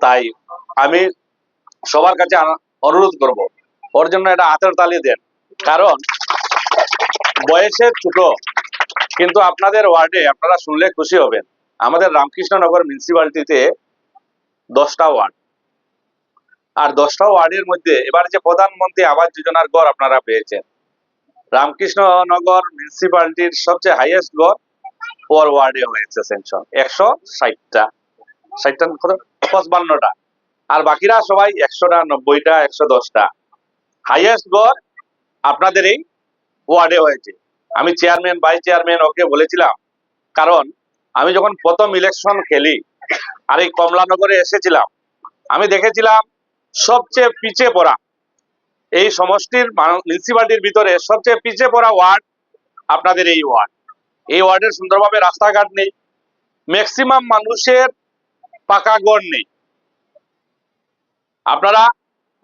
তাই আমি সবার কাছে অনুরোধ করব। ওর জন্য এটা হাতের তালি দেন। কারণ বয়সে ছোট, কিন্তু আপনাদের ওয়ার্ডে আপনারা শুনলে খুশি হবেন। আমাদের রামকৃষ্ণনগর মিউনিসিপ্যালিটিতে দশটা ওয়ার্ড। আর দশটা ওয়ার্ডের মধ্যে এবার যে প্রধানমন্ত্রী আবাস যোজনার গড় আপনারা পেয়েছেন। রামকৃষ্ণনগর মিউনিসিপ্যালিটির সবচেয়ে হাইয়েস্ট গড় ওয়ার্ডে হয়েছে, সেনশন। একশো ষাটটা। ষাটটা কত? পঁচপান্নটা আর বাকিরা সবাই একশোটা, নব্বইটা, একশো দশটা। হাইয়েস্ট গড় আপনাদের এই ওয়ার্ডে হয়েছে। আমি চেয়ারম্যান ভাইস চেয়ারম্যান ওকে বলেছিলাম, কারণ আমি যখন প্রথম ইলেকশন খেলি আর এই কমলানগরে এসেছিলাম, আমি দেখেছিলাম সবচেয়ে পিছে পড়া, এই সমষ্টির মিউনিসিপালিটির ভিতরে সবচেয়ে পিছে পড়া ওয়ার্ড আপনাদের এই ওয়ার্ড এই ওয়ার্ডের সুন্দরভাবে রাস্তাঘাট নেই। ম্যাক্সিমাম মানুষের পাকা গড় নেই। আপনারা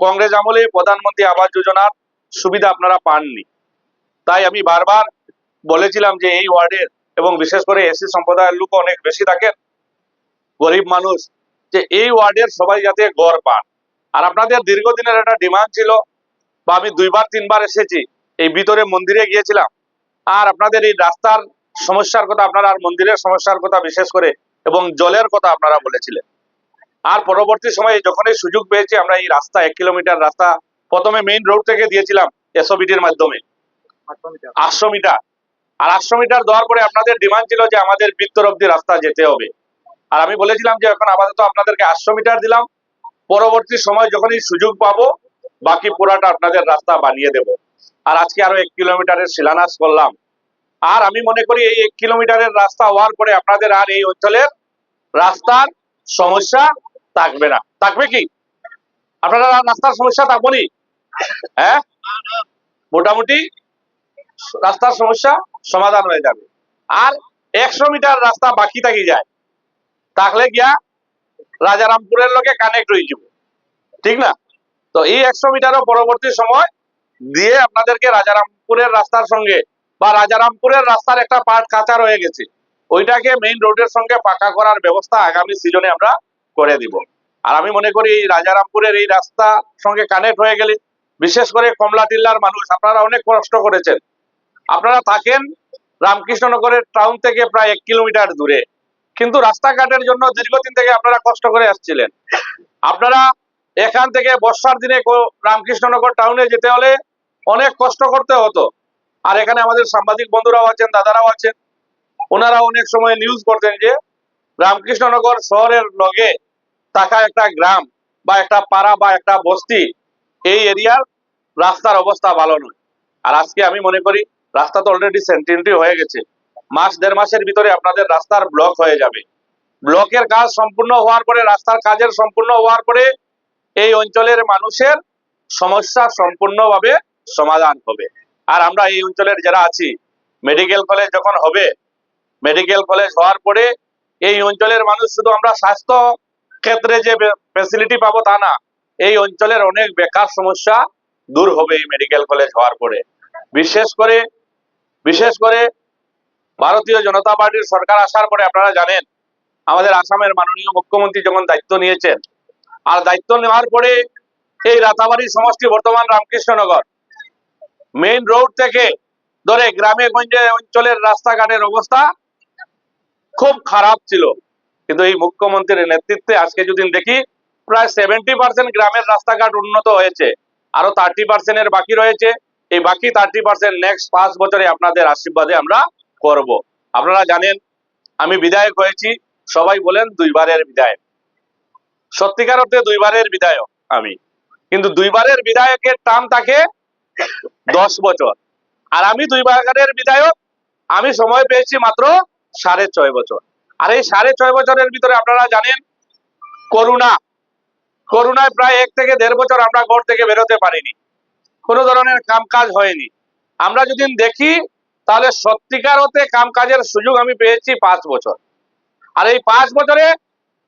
কংগ্রেস আমলে প্রধানমন্ত্রী আবাস যোজনার সুবিধা আপনারা পাননি। তাই আমি বারবার বলেছিলাম যে এই ওয়ার্ডের এবং বিশেষ করে এসি সম্প্রদায়ের লোক অনেক বেশি থাকেন। গরিব মানুষ, যে এই ওয়ার্ডের সবাই যাতে গড় পান। আর আপনাদের দীর্ঘদিনের একটা ডিমান্ড ছিল বা আমি দুইবার, তিনবার এসেছি, এই ভিতরে মন্দিরে গিয়েছিলাম। আর আপনাদের এই রাস্তার সমস্যার কথা, আপনারা আর মন্দিরের সমস্যার কথা বিশেষ করে এবং জলের কথা আপনারা বলেছিলেন। আর পরবর্তী সময়ে যখনই সুযোগ পেয়েছি, আমরা এই রাস্তা, এক কিলোমিটার রাস্তা প্রথমে মেইন রোড থেকে দিয়েছিলাম এসওবিটির মাধ্যমে। আটশো মিটার। আর আটশো মিটার দেওয়ার পরে আপনাদের ডিমান্ড ছিল যে আমাদের বৃত্তর অব্দি রাস্তা যেতে হবে। আর আমি বলেছিলাম যে এখন আপাতত আপনাদেরকে আটশো মিটার দিলাম। পরবর্তী সময় যখনই সুযোগ পাবো, বাকি পুরাটা আপনাদের রাস্তা বানিয়ে দেব। আর আজকে আরও এক কিলোমিটারের শিলান্যাস করলাম। আর আমি মনে করি এই এক কিলোমিটারের রাস্তা হওয়ার পরে আপনাদের আর এই অঞ্চলের রাস্তার সমস্যা থাকবে না। থাকবে কি? আপনারা রাস্তার সমস্যা থাকব নি? হ্যাঁ? মোটামুটি রাস্তার সমস্যা সমাধান হয়ে যাবে। আর একশো মিটার রাস্তা বাকি থাকি যায়। তাহলে গিয়া রাজারামপুরের লোকে কানেক্ট হয়ে যাব। ঠিক না? তো এই একশো মিটারও পরবর্তী সময় দিয়ে আপনাদেরকে রাজারামপুরের রাস্তার সঙ্গে বা রাজারামপুরের রাস্তার একটা পার্ট কাঁচা রয়ে গেছে। ওইটাকে মেইন রোডের সঙ্গে পাকা করার ব্যবস্থা আগামী সিজনে আমরা করে দিব। আর আমি মনে করি রাজারামপুরের এই রাস্তা সঙ্গে কানেক্ট হয়ে গেলে, বিশেষ করে কমলা টিল্লার মানুষ, আপনারা অনেক কষ্ট করেছেন। আপনারা থাকেন রামকৃষ্ণনগরের টাউন থেকে প্রায় এক কিলোমিটার দূরে। কিন্তু রাস্তাঘাটের জন্য দীর্ঘদিন থেকে আপনারা কষ্ট করে আসছিলেন। আপনারা এখান থেকে বর্ষার দিনে রামকৃষ্ণনগর টাউনে যেতে হলে অনেক কষ্ট করতে হতো। আর এখানে আমাদের সাংবাদিক বন্ধুরাও আছেন, দাদারাও আছেন। ওনারা অনেক সময় নিউজ করতেন যে, রামকৃষ্ণনগর শহরের লগে থাকা একটা গ্রাম বা একটা পাড়া বা একটা বস্তি, এই এরিয়ার রাস্তার অবস্থা ভালো নয়। আর আজকে আমি মনে করি, রাস্তা তো অলরেডি সেন্টিনটি হয়ে গেছে। মাস, দেড় মাসের ভিতরে আপনাদের রাস্তার ব্লক হয়ে যাবে। ব্লকের কাজ সম্পূর্ণ হওয়ার পরে, রাস্তার কাজের সম্পূর্ণ হওয়ার পরে, এই অঞ্চলের মানুষের সমস্যা সম্পূর্ণভাবে সমাধান হবে। আর আমরা এই অঞ্চলের যারা আছি মেডিকেল কলেজ যখন হবে মেডিকেল কলেজ হওয়ার পরে এই অঞ্চলের মানুষ শুধু আমরা স্বাস্থ্য ক্ষেত্রে যে ফেসিলিটি পাবো তা না, এই অঞ্চলের অনেক বেকার সমস্যা দূর হবে এই মেডিকেল কলেজ হওয়ার পরে। বিশেষ করে বিশেষ করে ভারতীয় জনতা পার্টির সরকার আসার পরে আপনারা জানেন, আমাদের আসামের মাননীয় মুখ্যমন্ত্রী যখন দায়িত্ব নিয়েছেন, আর দায়িত্ব নেওয়ার পরে এই রাতাবাড়ি সমষ্টি বর্তমান রামকৃষ্ণনগর মেইন রোড থেকে ধরে গ্রামে গঞ্জে অঞ্চলের রাস্তাঘাটের অবস্থা খুব খারাপ ছিল। কিন্তু এই মুখ্যমন্ত্রীর নেতৃত্বে আজকে যদি দেখি, প্রায় সেভেন্টি পার্সেন্ট গ্রামের রাস্তাঘাট উন্নত হয়েছে। আরও থার্টি পার্সেন্টের বাকি রয়েছে। এই বাকি থার্টি পার্সেন্ট নেক্সট পাঁচ বছরে আপনাদের আশীর্বাদে আমরা করব। আপনারা জানেন, আমি বিধায়ক হয়েছি। সবাই বলেন দুইবারের বিধায়ক। সত্যিকার অর্থে দুইবারের বিধায়ক আমি। কিন্তু দুইবারের বিধায়কের টার্ম থাকে দশ বছর। আর আমি দুইবারের বিধায়ক, আমি সময় পেয়েছি মাত্র সাড়ে ছয় বছর। আর এই সাড়ে ছয় বছরের ভিতরে আপনারা জানেন করোনা করোনায় প্রায় এক থেকে দেড় বছর আমরা ঘর থেকে বেরোতে পারিনি। কোনো ধরনের কামকাজ হয়নি। আমরা যদি দেখি, তাহলে সত্যিকার হতে কামকাজের সুযোগ আমি পেয়েছি পাঁচ বছর। আর এই পাঁচ বছরে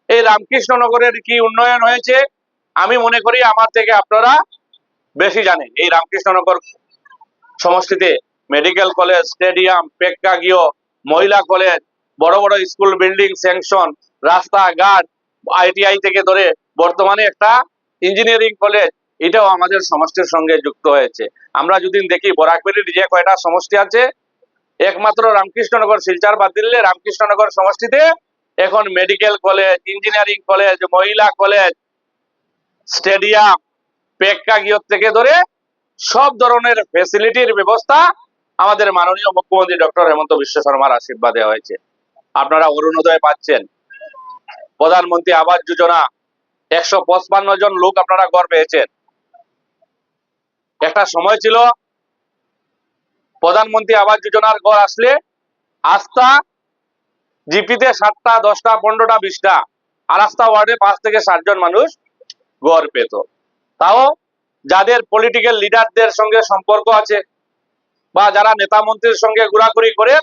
এই রামকৃষ্ণনগরের কি উন্নয়ন হয়েছে, আমি মনে করি আমার থেকে আপনারা বেশি জানে। এই রামকৃষ্ণনগর সমষ্টিতে মেডিকেল কলেজ স্টেডিয়াম প্রেক্ষাগৃহ, মহিলা কলেজ বড় বড় স্কুল বিল্ডিং স্যাংশন রাস্তাঘাট আইটিআই থেকে ধরে বর্তমানে একটা ইঞ্জিনিয়ারিং কলেজ এটাও আমাদের সমষ্টির সঙ্গে যুক্ত হয়েছে। আমরা যদি দেখি বরাকবেলির যে কয়টা সমষ্টি আছে, একমাত্র রামকৃষ্ণনগর, শিলচর বাদ দিলে রামকৃষ্ণনগর সমষ্টিতে এখন মেডিকেল কলেজ ইঞ্জিনিয়ারিং কলেজ মহিলা কলেজ স্টেডিয়াম প্রেক্ষাগৃহ থেকে ধরে সব ধরনের ফেসিলিটির ব্যবস্থা আমাদের মাননীয় মুখ্যমন্ত্রী ডক্টর হেমন্ত বিশ্ব শর্মার আশীর্বাদে হয়েছে। আপনারা অরুণোদয় পাচ্ছেন। প্রধানমন্ত্রী আবাস যোজনা, একশো পঁচপান্ন জন লোক আপনারা ঘর পেয়েছেন। একটা সময় ছিল, প্রধানমন্ত্রী আবাস যোজনার ঘর আসলে আস্থা জিপিতে সাতটা, দশটা, পনেরোটা, বিশটা, আর আস্থা ওয়ার্ডে পাঁচ থেকে ষাটজন মানুষ ঘর পেত। তাও যাদের পলিটিক্যাল লিডারদের সঙ্গে সম্পর্ক আছে বা যারা নেতা মন্ত্রীর সঙ্গে ঘোরাঘুরি করেন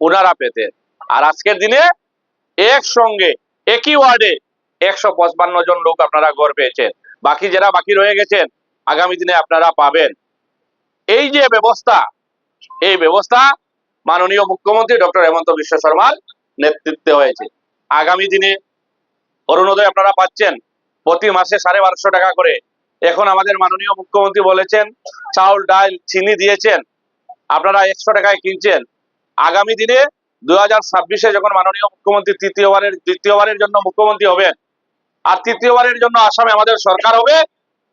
ওনারা পেতেন। আর আজকের দিনে একসঙ্গে, একই ওয়ার্ডে একশো পঁচপান্ন জন লোক আপনারা ঘর পেয়েছেন। বাকি যারা বাকি রয়ে গেছেন, আগামী দিনে আপনারা পাবেন। এই যে ব্যবস্থা, এই ব্যবস্থা মাননীয় মুখ্যমন্ত্রী ডক্টর হেমন্ত বিশ্ব শর্মার নেতৃত্বে হয়েছে। আগামী দিনে অরুণোদয় আপনারা পাচ্ছেন প্রতি মাসে সাড়ে বারোশো টাকা করে। এখন আমাদের মাননীয় মুখ্যমন্ত্রী বলেছেন, চাউল, ডাল, চিনি দিয়েছেন, আপনারা একশো টাকায় কিনছেন। আগামী দিনে দু হাজার ছাব্বিশে যখন মাননীয় মুখ্যমন্ত্রী তৃতীয়বারের, দ্বিতীয়বারের জন্য মুখ্যমন্ত্রী হবেন, আর তৃতীয়বারের জন্য আসামে আমাদের সরকার হবে,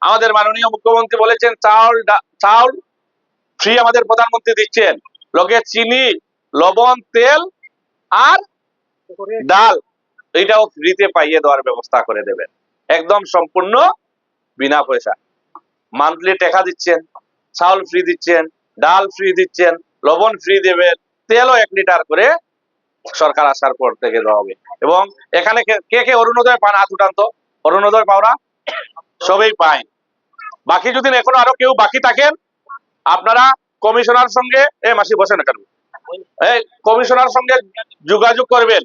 আমাদের মাননীয় মুখ্যমন্ত্রী বলেছেন, চাউল চাউল ফ্রি আমাদের প্রধানমন্ত্রী দিচ্ছেন। লগে চিনি, লবণ, তেল আর ডাল, এইটাও ফ্রিতে পাইয়ে দেওয়ার ব্যবস্থা করে দেবেন। একদম সম্পূর্ণ বিনা পয়সা। মান্থলি টাকা দিচ্ছেন, চাউল ফ্রি দিচ্ছেন, ডাল ফ্রি দিচ্ছেন, লবণ ফ্রি দেবেন, তেলও এক লিটার করে সরকার আসার পর থেকে দেওয়া হবে। এবং এখানে কে- কে অরুণোদয় পান? হাত উঠান তো। অরুণোদয় পাওরা সবেই পায়। বাকি যদি এখনও আরও কেউ বাকি থাকেন, আপনারা কমিশনার সঙ্গে, এ মাসি বসে না কেন এই কমিশনার সঙ্গে যোগাযোগ করবেন।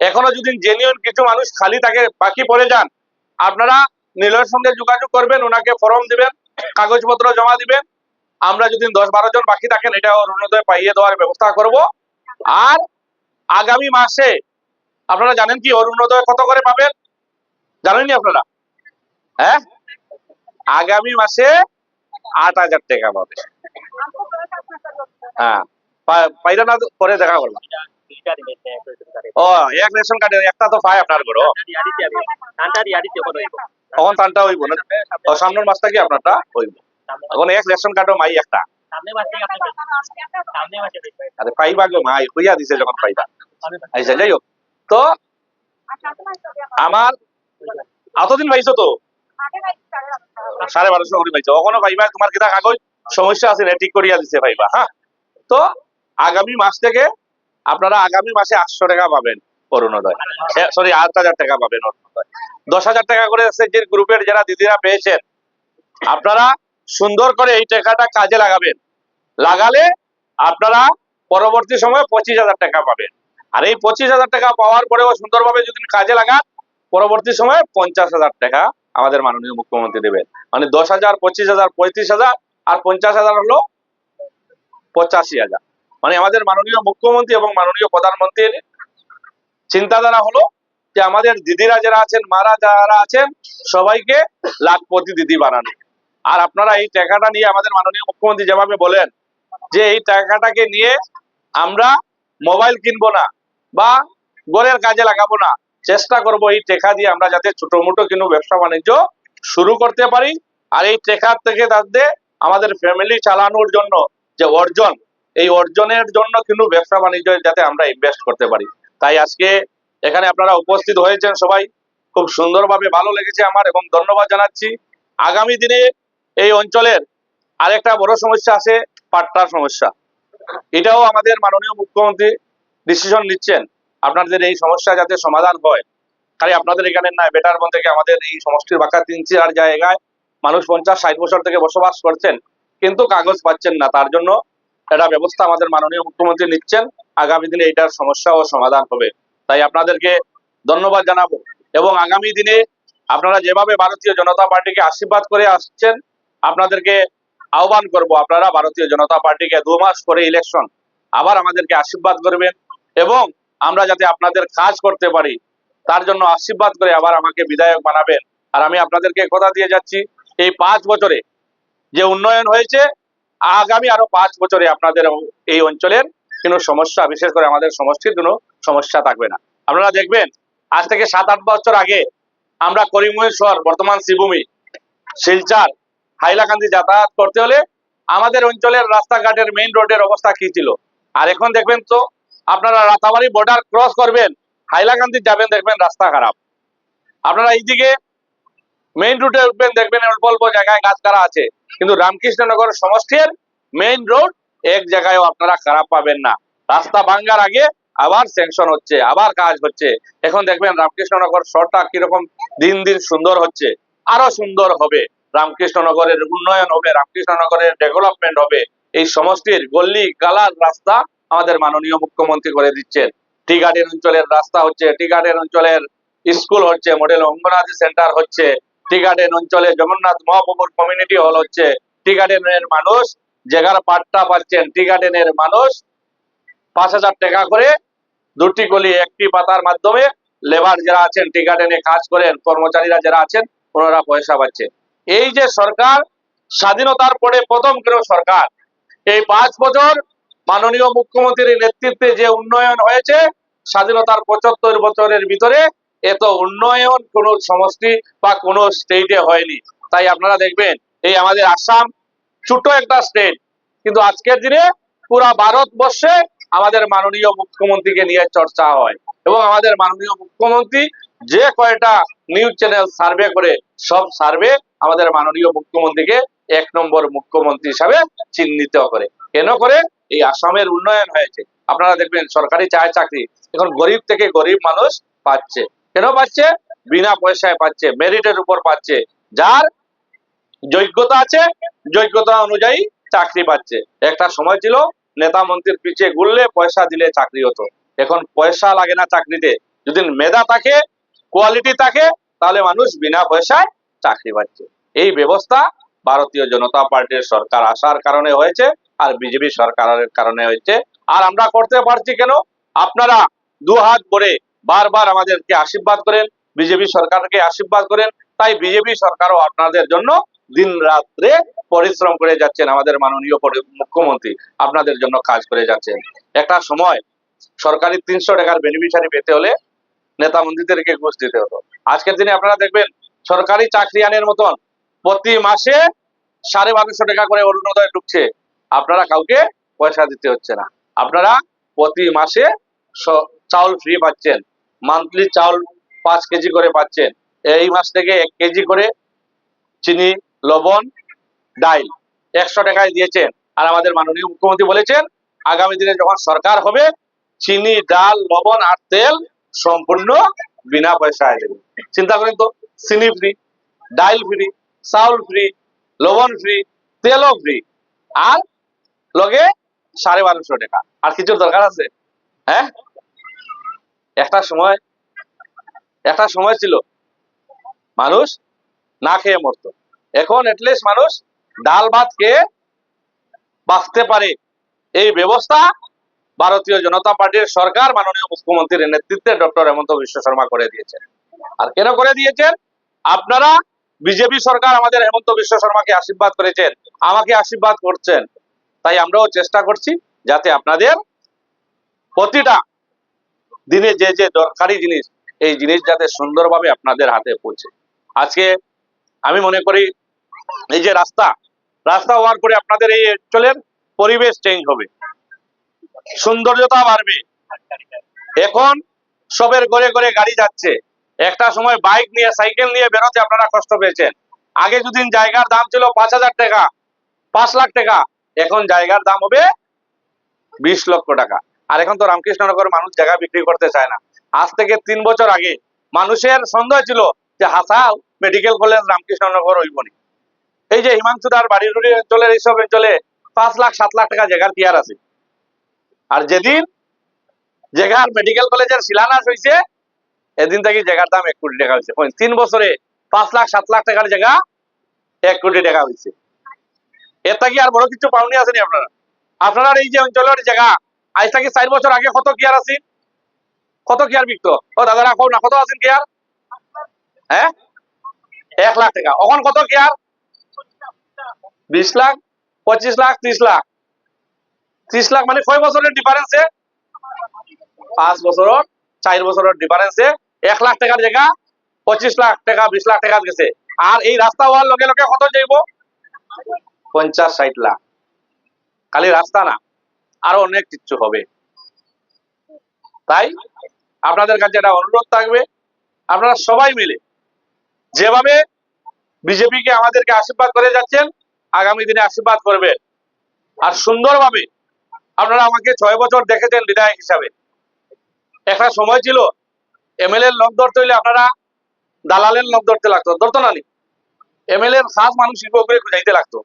এখনও যদি জেনুইন কিছু মানুষ খালি থাকে, বাকি পড়ে যান, আপনারা নীলের সঙ্গে যোগাযোগ করবেন, ওনাকে ফর্ম দিবেন, কাগজপত্র জমা দিবেন। আমরা যদি দশ বারো জন বাকি থাকেন, এটা অরুণোদয় পাইয়ে দেওয়ার ব্যবস্থা করব। আর আগামী মাসে, আপনারা জানেন কি, অরুণোদয় কত করে পাবেন? জানেননি আপনারা? হ্যাঁ? আগামী মাসে আট হাজার টাকা পাবে হ্যাঁ পা- পাইরা না তো পরে দেখা করলাম। ও এক রেশন কার্ডে একটা তো পায় আপনার ঘর তখন তানটা হইব না সামনের মাসটা কি আপনারটা হইব এখন এক রেশন কার্ডও মাই একটা আরে পাইবা গো মাই হইয়া দিছে যখন পাইবা আইসা যাই হোক তো আমার এতদিন পাইছো তো সাড়ে বারোশো করে পাইছো ওখানে পাইবা তোমার কিতা কাগজ সমস্যা আছে ঠিক করিয়া দিছে পাইবা হ্যাঁ তো আগামী মাস থেকে আপনারা আগামী মাসে আটশো টাকা পাবেন অরুণোদয়। সরি আট হাজার টাকা পাবেন অরুণোদয়। দশ হাজার টাকা করে যে গ্রুপের যারা দিদিরা পেয়েছেন, আপনারা সুন্দর করে এই টাকাটা কাজে লাগাবেন। লাগালে আপনারা পরবর্তী সময়ে পঁচিশ হাজার টাকা পাবেন। আর এই পঁচিশ হাজার টাকা পাওয়ার পরেও সুন্দরভাবে যদি কাজে লাগান, পরবর্তী সময়ে পঞ্চাশ হাজার টাকা আমাদের মাননীয় মুখ্যমন্ত্রী দেবেন। মানে দশ হাজার, পঁচিশ হাজার, পঁয়ত্রিশ হাজার আর পঞ্চাশ হাজার হলো পঁচাশি হাজার। মানে আমাদের মাননীয় মুখ্যমন্ত্রী এবং মাননীয় প্রধানমন্ত্রীর চিন্তাধারা হলো যে আমাদের দিদিরা যারা আছেন, মারা যারা আছেন, সবাইকে লাখপতি দিদি বানানো। আর আপনারা এই টাকাটা নিয়ে আমাদের মাননীয় মুখ্যমন্ত্রী যেভাবে বলেন, যে এই টাকাটাকে নিয়ে আমরা মোবাইল কিনবো না বা গড়ের কাজে লাগাবো না, চেষ্টা করব এই টাকা দিয়ে আমরা যাতে ছোট মোটো কোনো ব্যবসা বাণিজ্য শুরু করতে পারি। আর এই টাকা থেকে তাদের আমাদের ফ্যামিলি চালানোর জন্য যে অর্জন এই অর্জনের জন্য কিন্তু ব্যবসা বাণিজ্য যাতে আমরা ইনভেস্ট করতে পারি। তাই আজকে এখানে আপনারা উপস্থিত হয়েছেন সবাই। খুব সুন্দরভাবে ভালো লেগেছে আমার এবং ধন্যবাদ জানাচ্ছি। আগামী দিনে এই অঞ্চলের আরেকটা বড় সমস্যা আছে, পাট্টার সমস্যা। এটাও আমাদের মাননীয় মুখ্যমন্ত্রী ডিসিশন নিচ্ছেন। আপনাদের এই সমস্যা যাতে সমাধান হয়। খালি আপনাদের এখানে না, বেটার বন থেকে আমাদের এই সমষ্টির বাঁকা তিন চার জায়গায় মানুষ পঞ্চাশ, ষাট বছর থেকে বসবাস করছেন, কিন্তু কাগজ পাচ্ছেন না। তার জন্য একটা ব্যবস্থা আমাদের মাননীয় মুখ্যমন্ত্রী নিচ্ছেন। আগামী দিনে এটার সমস্যা ও সমাধান হবে। তাই আপনাদেরকে ধন্যবাদ জানাব। এবং আগামী দিনে আপনারা যেভাবে ভারতীয় জনতা পার্টিকে আশীর্বাদ করে আসছেন, আপনাদেরকে আহ্বান করব আপনারা ভারতীয় জনতা পার্টিকে দু মাস পরে ইলেকশন আবার আমাদেরকে আশীর্বাদ করবেন এবং আমরা যাতে আপনাদের কাজ করতে পারি, তার জন্য আশীর্বাদ করে আবার আমাকে বিধায়ক বানাবেন। আর আমি আপনাদেরকে কথা দিয়ে যাচ্ছি, এই পাঁচ বছরে যে উন্নয়ন হয়েছে আগামী আরও পাঁচ বছরে আপনাদের এই অঞ্চলের কোনো সমস্যা, বিশেষ করে আমাদের সমষ্টির কোনো সমস্যা থাকবে না। আপনারা দেখবেন, আজ থেকে সাত, আট বছর আগে আমরা করিমহেশ্বর বর্তমান শ্রীভূমি, শিলচার, হাইলাকান্দি যাতায়াত করতে হলে আমাদের অঞ্চলের রাস্তাঘাটের মেইন রোডের অবস্থা কি ছিল? আর এখন দেখবেন তো, আপনারা রাতাবাড়ি বর্ডার ক্রস করবেন, হাইলাকান্দি যাবেন, দেখবেন রাস্তা খারাপ। আপনারা এইদিকে মেইন রুটে উঠবেন, দেখবেন অল্প অল্প জায়গায় গাছ কাটা আছে। কিন্তু রামকৃষ্ণনগর সমষ্টির মেইন রোড এক জায়গায়ও আপনারা খারাপ পাবেন না। রাস্তা ভাঙ্গার আগে আবার স্যাংশন হচ্ছে, আবার কাজ হচ্ছে। এখন দেখবেন রামকৃষ্ণনগর শহরটা কীরকম দিন দিন সুন্দর হচ্ছে, আরও সুন্দর হবে। রামকৃষ্ণনগরের উন্নয়ন হবে, রামকৃষ্ণনগরের ডেভেলপমেন্ট হবে। এই সমষ্টির গল্লি গালার রাস্তা আমাদের মাননীয় মুখ্যমন্ত্রী করে দিচ্ছেন। টি গার্ডেন অঞ্চলের রাস্তা হচ্ছে টি গার্ডেন অঞ্চলের স্কুল হচ্ছে, মডেল অঙ্গনাদি সেন্টার হচ্ছে। টি গার্ডেন অঞ্চলে জগন্নাথ মহাপ্রভুর কমিউনিটি হল হচ্ছে টি গার্ডেনের মানুষ জায়গার পাট্টা পাচ্ছেন টি গার্ডেনের মানুষ। পাঁচ হাজার টাকা করে দুটি গলি একটি পাতার মাধ্যমে লেবার যারা আছেন টি গার্ডেনে কাজ করেন, কর্মচারীরা যারা আছেন, ওনারা পয়সা পাচ্ছে। এই যে সরকার, স্বাধীনতার পরে প্রথম কেন সরকার? এই পাঁচ বছর মাননীয় মুখ্যমন্ত্রীর নেতৃত্বে যে উন্নয়ন হয়েছে, স্বাধীনতার পঁচাত্তর বছরের ভিতরে এত উন্নয়ন কোন সমষ্টি বা কোন স্টেটে হয়নি। তাই আপনারা দেখবেন, এই আমাদের আসাম ছোট একটা স্টেট কিন্তু আজকের দিনে পুরা ভারতবর্ষে আমাদের মাননীয় মুখ্যমন্ত্রীকে নিয়ে চর্চা হয় এবং আমাদের মাননীয় মুখ্যমন্ত্রী যে কয়টা নিউজ চ্যানেল সার্ভে করে, সব সার্ভে আমাদের মাননীয় মুখ্যমন্ত্রীকে এক নম্বর মুখ্যমন্ত্রী হিসাবে চিহ্নিত করে। কেন করে? এই আসামের উন্নয়ন হয়েছে। আপনারা দেখবেন, সরকারি চায় চাকরি এখন গরিব থেকে গরিব মানুষ পাচ্ছে। কেন পাচ্ছে? বিনা পয়সায় পাচ্ছে মেরিটের উপর পাচ্ছে। যার যোগ্যতা আছে, যোগ্যতা অনুযায়ী চাকরি পাচ্ছে। একটা সময় ছিল, নেতা মন্ত্রীর পিছিয়ে ঘুরলে পয়সা দিলে চাকরি হতো। এখন পয়সা লাগে না চাকরিতে। যদি মেধা থাকে কোয়ালিটি থাকে, তাহলে মানুষ বিনা পয়সায় চাকরি পাচ্ছে। এই ব্যবস্থা ভারতীয় জনতা পার্টির সরকার আসার কারণে হয়েছে, আর বিজেপি সরকারের কারণে হয়েছে। আর আমরা করতে পারছি কেন? আপনারা দু হাত ভরে বারবার আমাদেরকে আশীর্বাদ করেন, বিজেপি সরকারকে আশীর্বাদ করেন, তাই বিজেপি সরকারও আপনাদের জন্য দিন রাত্রে পরিশ্রম করে যাচ্ছেন আমাদের মাননীয় মুখ্যমন্ত্রী, আপনাদের জন্য কাজ করে যাচ্ছেন। একটা সময় সরকারি তিনশো টাকার বেনিফিশিয়ারি পেতে হলে নেতা মন্ত্রীদেরকে ঘুষ দিতে হতো। আজকের দিনে আপনারা দেখবেন সরকারি চাকরিয়ানের মতন প্রতি মাসে সাড়ে বারোশো টাকা করে অরুণোদয় ঢুকছে। আপনারা কাউকে পয়সা দিতে হচ্ছে না। আপনারা প্রতি মাসে চাউল ফ্রি পাচ্ছেন। মান্থলি চাউল পাঁচ কেজি করে পাচ্ছেন। এই মাস থেকে এক কেজি করে চিনি, লবণ, ডাইল একশো টাকায় দিয়েছেন। আর আমাদের মাননীয় মুখ্যমন্ত্রী বলেছেন, আগামী দিনে যখন সরকার হবে, চিনি, ডাল, লবণ আর তেল সম্পূর্ণ বিনা পয়সায় দেবে। চিন্তা করেন তো, চিনি ফ্রি ডাইল ফ্রি চাউল ফ্রি লবণ ফ্রি তেলও ফ্রি আর লগে সাড়ে বারোশো টাকা। আর কিছুর দরকার আছে? হ্যাঁ? একটা সময় একটা সময় ছিল। মানুষ না খেয়ে মরতো। এখন এটলিস্ট মানুষ ডাল ভাত খেয়ে বাঁচতে পারে। এই ব্যবস্থা ভারতীয় জনতা পার্টির সরকার মাননীয় মুখ্যমন্ত্রীর নেতৃত্বে ডক্টর হেমন্ত বিশ্ব শর্মা করে দিয়েছেন। আর কেন করে দিয়েছেন? আপনারা বিজেপি সরকার আমাদের হেমন্ত বিশ্ব শর্মাকে আশীর্বাদ করেছেন, আমাকে আশীর্বাদ করছেন। তাই আমরাও চেষ্টা করছি যাতে আপনাদের প্রতিটা দিনে যে যে দরকারি জিনিস, এই জিনিস যাতে সুন্দরভাবে আপনাদের হাতে পৌঁছে। আজকে আমি মনে করি, এই যে রাস্তা রাস্তা হওয়ার পরে আপনাদের এই অঞ্চলের পরিবেশ চেঞ্জ হবে। সৌন্দর্যতা বাড়বে। এখন সবের ঘরে ঘরে গাড়ি যাচ্ছে। একটা সময় বাইক নিয়ে সাইকেল নিয়ে বেরোতে আপনারা কষ্ট পেয়েছেন। আগে যদি জায়গার দাম ছিল পাঁচ হাজার টাকা, পাঁচ লাখ টাকা। এখন জায়গার দাম হবে বিশ লক্ষ টাকা। আর এখন তো রামকৃষ্ণনগর মানুষ জায়গা বিক্রি করতে চায় না। আজ থেকে তিন বছর আগে মানুষের সন্দেহ ছিল যে হাসাও মেডিকেল কলেজ রামকৃষ্ণনগর হইবনি এই যে হিমাংশুদার বাড়ির অঞ্চলের এইসব অঞ্চলে পাঁচ লাখ, সাত লাখ টাকা জায়গার টিয়ার আছে। আর যেদিন জায়গার মেডিকেল কলেজের শিলান্যাস হয়েছে এদিন থেকে জায়গার দাম এক কোটি টাকা হয়েছে তিন বছরে পাঁচ লাখ, সাত লাখ টাকার জায়গা এক কোটি টাকা হয়েছে এর কি আর বড় কিছু পাওনি আসেনি আপনারা। আপনার এই যে অঞ্চলের জায়গা আজ থেকে চার বছর আগে কত কি আর আছে কত কেয়ার বিকতো? ও দাদারা কও না, কত আছেন কেয়ার হ্যাঁ এক লাখ টাকা। এখন কত কেয়ার বিশ লাখ, পঁচিশ লাখ ত্রিশ লাখ। ত্রিশ লাখ মানে কয় বছরের ডিফারেন্সে পাঁচ বছরের চার বছরের ডিফারেন্সে এক লাখ টাকার জায়গা পঁচিশ লাখ টাকা, বিশ লাখ টাকা গেছে। আর এই রাস্তা হওয়ার লগে লগে কত যাইব? পঞ্চাশ ষাট লাখ। খালি রাস্তা না? আরও অনেক কিছু হবে। তাই আপনাদের কাছে একটা অনুরোধ থাকবে, আপনারা সবাই মিলে যেভাবে বিজেপিকে আমাদেরকে আশীর্বাদ করে যাচ্ছেন, আগামী দিনে আশীর্বাদ করবে আর সুন্দরভাবে আপনারা আমাকে ছয় বছর দেখেছেন বিধায়ক হিসাবে। একটা সময় ছিল এমএলএ এর লোক ধরতে হইলে আপনারা দালালের লোক ধরতে লাগতো, ধরতো না নি? এমএলএ এর খাস মানুষ ওগুলো খুঁজাইতে লাগতো।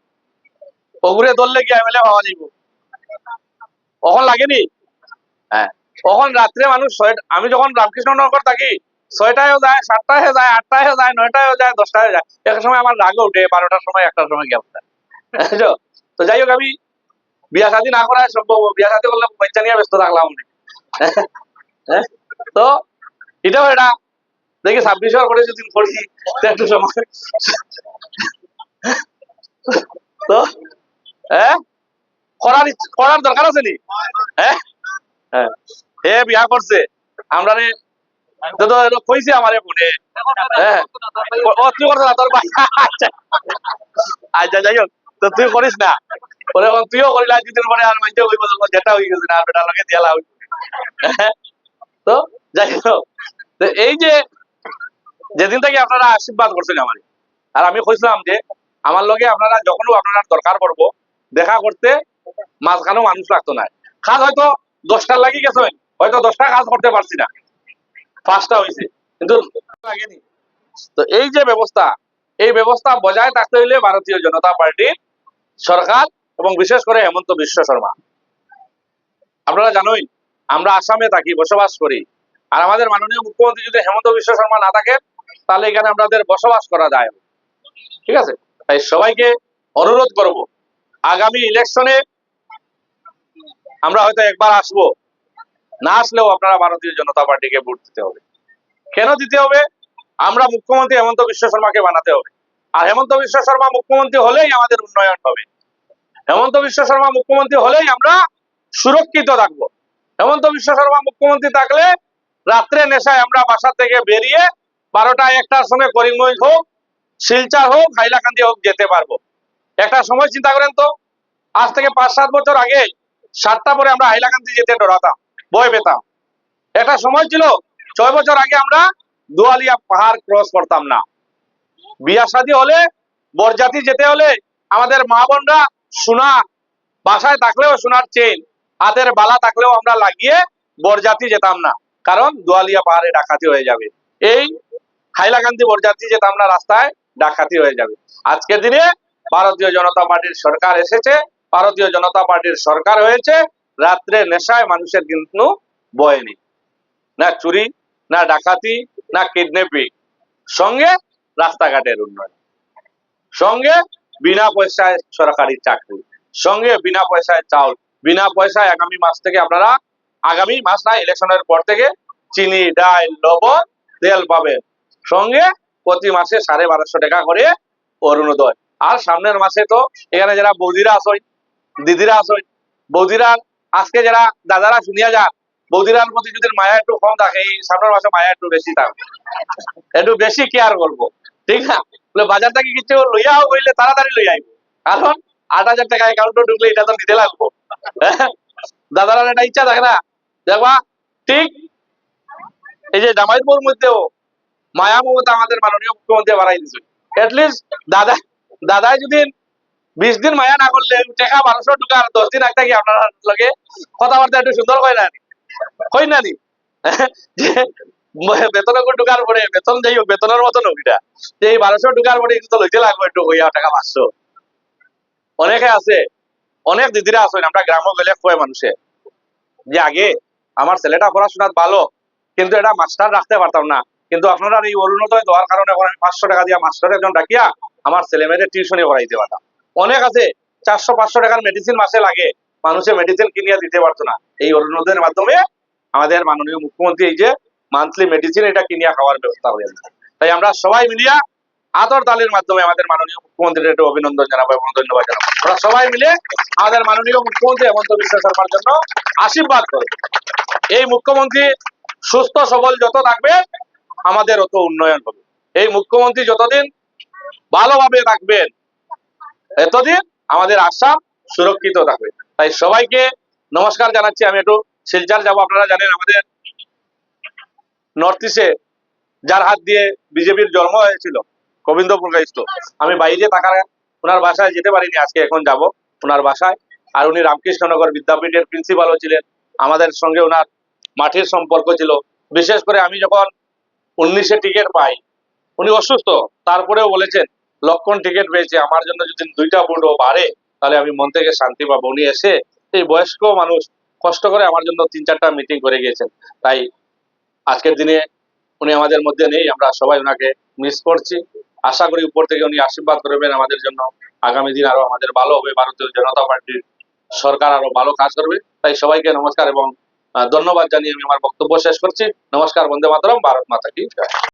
ওগুলো ধরলে কি এমএলএ পাওয়া যাইব? কখন লাগেনি? হ্যাঁ কখন রাত্রে মানুষ আমি যখন রামকৃষ্ণনগর থাকি ছয়টায়ও যায়, সাতটায় যায়, আটটায় যায় নয়টায়ও যায়, দশটায় যায়, এক সময় আমার রাগে উঠে বারোটার সময়, একটার সময় গেল। তো যাই হোক, আমি বিয়া শাদী না করাই সম্ভব, বিয়া শাদী করলে বাচ্চা নিয়ে ব্যস্ত থাকলাম। হ্যাঁ? তো এটাও এটা। দেখি ছাব্বিশ করে যদি তো একটু সময়। তো হ্যাঁ? করার দরকার আছে নি? হ্যাঁ? হ্যাঁ। করছে। আমরা এই যে যেদিন থেকে আপনারা আশীর্বাদ করছেন আমার, আর আমি কইছিলাম যে, আমার লগে আপনারা যখনও আপনারা দরকার পড়ব, দেখা করতে মাঝখানেও মানুষ লাগতো না। কাজ হয়তো দশটার লাগি গেছে, হয়তো দশটা কাজ করতে পারছি না। পাঁচটা হয়েছে কিন্তু তো এই যে ব্যবস্থা, এই ব্যবস্থা বজায় থাকতে হইলে ভারতীয় জনতা পার্টির সরকার এবং বিশেষ করে হেমন্ত বিশ্ব শর্মা। আপনারা জানোই, আমরা আসামে থাকি, বসবাস করি। আর আমাদের মাননীয় মুখ্যমন্ত্রী যদি হেমন্ত বিশ্ব শর্মা না থাকেন, তাহলে এখানে আমাদের বসবাস করা যায় ঠিক আছে? তাই সবাইকে অনুরোধ করব, আগামী ইলেকশনে আমরা হয়তো একবার আসব। না আসলেও আপনারা ভারতীয় জনতা পার্টিকে ভোট দিতে হবে। কেন দিতে হবে? আমরা মুখ্যমন্ত্রী হেমন্ত বিশ্ব শর্মাকে বানাতে হবে। আর হেমন্ত বিশ্ব শর্মা মুখ্যমন্ত্রী হলেই আমাদের উন্নয়ন হবে। হেমন্ত বিশ্ব শর্মা মুখ্যমন্ত্রী হলেই আমরা সুরক্ষিত থাকব। হেমন্ত বিশ্ব শর্মা মুখ্যমন্ত্রী থাকলে রাত্রে নেশায় আমরা বাসা থেকে বেরিয়ে বারোটা একটার সময় করিমগঞ্জ হোক, শিলচর হোক, হাইলাকান্দি হোক যেতে পারব। একটা সময় চিন্তা করেন তো। আজ থেকে পাঁচ সাত বছর আগে সাতটা পরে আমরা হাইলাকান্দি যেতে ডরাতাম ভয় পেতাম। একটা সময় ছিল, ছয় বছর আগে আমরা দুয়ালিয়া পাহাড় ক্রস করতাম না। বিয়া শাদী হলে বরজাতি যেতে হলে আমাদের মা বোনরা সোনা বাসায় থাকলেও সোনার চেন হাতের বালা থাকলেও আমরা লাগিয়ে বরজাতি যেতাম না, কারণ দুয়ালিয়া পাহাড়ে ডাকাতি হয়ে যাবে। এই হাইলাকান্দি বরযাত্রী যেতাম না, রাস্তায় ডাকাতি হয়ে যাবে। আজকের দিনে ভারতীয় জনতা পার্টির সরকার এসেছে ভারতীয় জনতা পার্টির সরকার হয়েছে, রাত্রে নেশায় মানুষের কিন্তু বয়নি না চুরি, না ডাকাতি, না কিডন্যাপিং। সঙ্গে রাস্তাঘাটের উন্নয়ন। সঙ্গে বিনা পয়সায় সরকারি চাকরি। সঙ্গে বিনা পয়সায় চাউল। বিনা পয়সায় আগামী মাস থেকে আপনারা, আগামী মাস না, ইলেকশনের পর থেকে চিনি, ডাল, লবণ, তেল পাবেন। সঙ্গে প্রতি মাসে সাড়ে বারোশো টাকা করে অরুণোদয়। আর সামনের মাসে তো এখানে যারা বৌদিরা আসয় দিদিরা আসয় বৌদিরা, আজকে যারা দাদারা শুনিয়া যান বৌদিরার প্রতি যদি মায়া একটু কম থাকে, এই সামনের মাসে মায়া একটু বেশি থাকে। একটু বেশি কেয়ার করব, ঠিক না? বাজার থেকে কিছু লইয়া হোক হইলে তাড়াতাড়ি লইয়া আইব। কারণ আট হাজার টাকা অ্যাকাউন্টে ঢুকলে এটা তো দিতে লাগবো। হ্যাঁ? দাদারা একটা ইচ্ছা থাকে না, দেখবা, ঠিক? এই যে জামাইপুর মধ্যেও মায়া মমতা আমাদের মাননীয় মুখ্যমন্ত্রী বাড়াই দিচ্ছে এটলিস্ট দাদা, দাদাই যদি বিশ দিন মায়া না করলে টাকা টাকা আর দশ দিন একটা কি আপনার লগে কথাবার্তা একটু সুন্দর হয় না? হয় না? নি বেতন ঢুকার পরে বেতন যাই হোক বেতনের মতন এটা যে এই বারোশো ঢুকার পরে কিন্তু লইতে লাগবে একটু হইয়া টাকা পাঁচশো। অনেকে আছে, অনেক দিদিরা আছেন আমরা গ্রামে গেলে কয় মানুষে যে আগে আমার ছেলেটা পড়াশোনাত ভালো কিন্তু এটা মাস্টার রাখতে পারতাম না। কিন্তু আপনারা এই অরুণোদয় দেওয়ার কারণে পাঁচশো টাকা দিয়ে মাস্টার একজন ডাকিয়া আমার ছেলে মেয়েদের টিউশনি করাইতে পারতাম অনেক আছে, চারশো, পাঁচশো টাকার মেডিসিন মাসে লাগে। মানুষে মেডিসিন কিনিয়া দিতে পারতো না। এই অরুণোদয়ের মাধ্যমে আমাদের মাননীয় মুখ্যমন্ত্রী এই যে মান্থলি মেডিসিন এটা কিনিয়া খাওয়ার ব্যবস্থা হয়ে তাই আমরা সবাই মিলিয়া আদর তালির মাধ্যমে আমাদের মাননীয় মুখ্যমন্ত্রীর একটু অভিনন্দন জানাব এবং ধন্যবাদ জানাব। আমরা সবাই মিলে আমাদের মাননীয় মুখ্যমন্ত্রী হেমন্ত বিশ্ব শর্মার জন্য আশীর্বাদ করব এই মুখ্যমন্ত্রী সুস্থ, সবল যত থাকবে, আমাদের অত উন্নয়ন হবে। এই মুখ্যমন্ত্রী যতদিন ভালোভাবে থাকবেন এতদিন আমাদের আসাম সুরক্ষিত থাকবে। তাই সবাইকে নমস্কার জানাচ্ছি। আমি একটু শিলচার যাব, আপনারা জানেন আমাদের নর্থ ইস্টে যার হাত দিয়ে বিজেপির জন্ম হয়েছিল, গোবিন্দপুর গাইস্ত আমি বাইরে থাকার ওনার বাসায় যেতে পারিনি, আজকে এখন যাব ওনার বাসায়। আর উনি রামকৃষ্ণনগর বিদ্যাপীঠের প্রিন্সিপালও ছিলেন। আমাদের সঙ্গে ওনার মাঠের সম্পর্ক ছিল। বিশেষ করে আমি যখন উনিশে টিকিট পাই, উনি অসুস্থ, তারপরেও বলেছেন লক্ষণ টিকিট পেয়েছে। আমার জন্য যদি দুইটা ভোটও বাড়ে, তাহলে আমি মন থেকে শান্তি পাবো। উনি এসে এই বয়স্ক মানুষ কষ্ট করে আমার জন্য তিন চারটা মিটিং করে গিয়েছেন। তাই আজকের দিনে উনি আমাদের মধ্যে নেই, আমরা সবাই ওনাকে মিস করছি। আশা করি উপর থেকে উনি আশীর্বাদ করবেন আমাদের জন্য। আগামী দিন আরও আমাদের ভালো হবে। ভারতীয় জনতা পার্টির সরকার আরও ভালো কাজ করবে। তাই সবাইকে নমস্কার এবং ধন্যবাদ জানিয়ে আমি আমার বক্তব্য শেষ করছি। নমস্কার, বন্দে মাতরম, ভারত মাতা কি।